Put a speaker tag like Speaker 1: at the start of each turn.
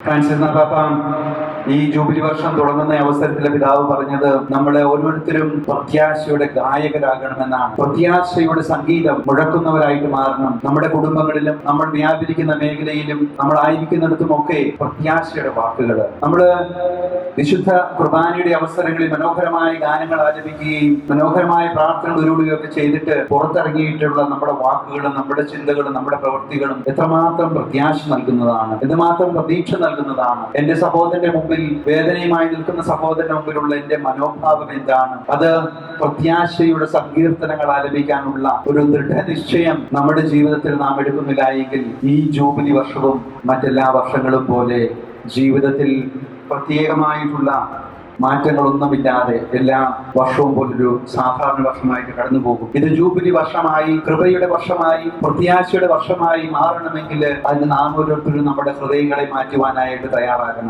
Speaker 1: Francis പാപ്പ ഈ jubilee വർഷം തുടങ്ങുന്ന അവസരത്തിൽ പിതാവ് പറഞ്ഞത് നമ്മളെ ഓരോരുത്തരും പ്രത്യാശയുടെ ഗായകരാകണമെന്നാണ്. പ്രത്യാശയുടെ സംഗീതം മുഴക്കുന്നവരായിട്ട് മാറണം. നമ്മുടെ കുടുംബങ്ങളിലും നമ്മൾ വ്യാപരിക്കുന്ന മേഖലയിലും നമ്മൾ ആയിരിക്കുന്നിടത്തും ഒക്കെ പ്രത്യാശയുടെ വാക്കുകൾ നമ്മൾ വിശുദ്ധ കുർബാനയുടെ അവസരങ്ങളിൽ മനോഹരമായ ഗാനങ്ങൾ ആലപിക്കുകയും മനോഹരമായ പ്രാർത്ഥനകൾ ഉരുളുകയൊക്കെ ചെയ്തിട്ട് പുറത്തിറങ്ങിയിട്ടുള്ള നമ്മുടെ വാക്കുകളും നമ്മുടെ ചിന്തകളും നമ്മുടെ പ്രവൃത്തികളും എത്രമാത്രം പ്രത്യാശ നൽകുന്നതാണ് എന്തുമാത്രം പ്രതീക്ഷ നൽകുന്നതാണ്. എന്റെ സഹോദരന്റെ മുമ്പിൽ വേദനയുമായി നിൽക്കുന്ന സഹോദരന്റെ മുമ്പിലുള്ള എന്റെ മനോഭാവം എന്താണ്? അത് പ്രത്യാശയുടെ സങ്കീർത്തനങ്ങൾ ആലപിക്കാനുള്ള ഒരു ദൃഢനിശ്ചയം നമ്മുടെ ജീവിതത്തിൽ നാം എടുക്കുന്നില്ല എങ്കിൽ ഈ ജൂബിലി വർഷവും മറ്റെല്ലാ വർഷങ്ങളും പോലെ ജീവിതത്തിൽ പ്രത്യേകമായിട്ടുള്ള മാറ്റങ്ങളൊന്നുമില്ലാതെ എല്ലാ വർഷവും പോലൊരു സാധാരണ വർഷമായിട്ട് കടന്നു പോകും ഇത് ജൂബിലി വർഷമായി കൃപയുടെ വർഷമായി പ്രത്യാശയുടെ വർഷമായി മാറണമെങ്കിൽ അതിന് നാം ഓരോരുത്തരും നമ്മുടെ ഹൃദയങ്ങളെ മാറ്റുവാനായിട്ട് തയ്യാറാകണം.